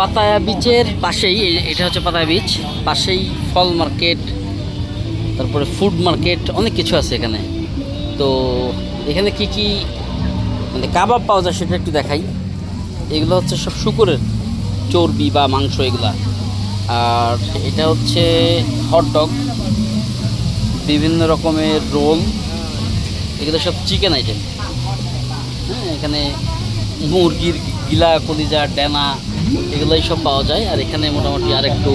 Pattaya বিচের পাশেই এটা হচ্ছে পাতায়া বিচ, পাশেই ফল মার্কেট, তারপরে ফুড মার্কেট, অনেক কিছু আছে এখানে। তো এখানে কি কি মানে কাবাব পাওয়া যায় সেটা একটু দেখাই। এগুলো হচ্ছে সব শুকুরের চর্বি বা মাংস এগুলা। আর এটা হচ্ছে হটডগ বিভিন্ন রকমের রোল। এগুলো সব চিকেন আইটেম হ্যাঁ এখানে মুরগির গিলা, কলিজা, ডেনা এগুলোই সব পাওয়া যায়। আর এখানে মোটামুটি আর একটু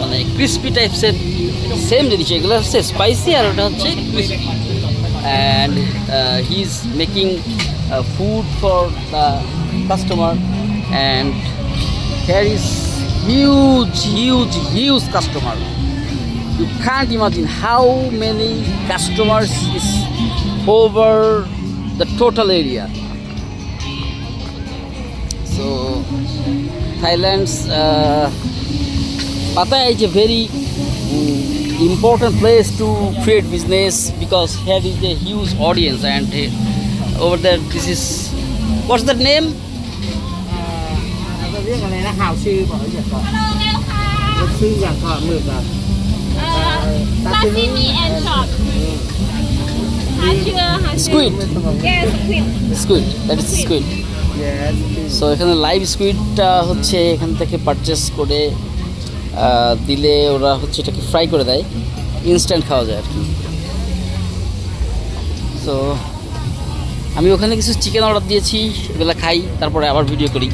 মানে ক্রিস্পি টাইপসের সেম জিনিস। এগুলো হচ্ছে স্পাইসি আর ওটা হচ্ছে crispy and he is making food for the customer and here is huge huge huge customer you can't imagine how many customers is over the total area Thailand's uh, Pattaya is a very um, important place to create business because here is a huge audience and uh, over there this is what's the name? Squid. Yes, squid. That is squid. So এখানে live স্কুইডটা হচ্ছে এখান থেকে purchase করে দিলে ওরা হচ্ছে এটাকে ফ্রাই করে দেয়। ইনস্ট্যান্ট খাওয়া যায় আর কি। সো আমি ওখানে কিছু চিকেন অর্ডার দিয়েছি, এগুলো খাই, তারপরে আবার ভিডিও করি।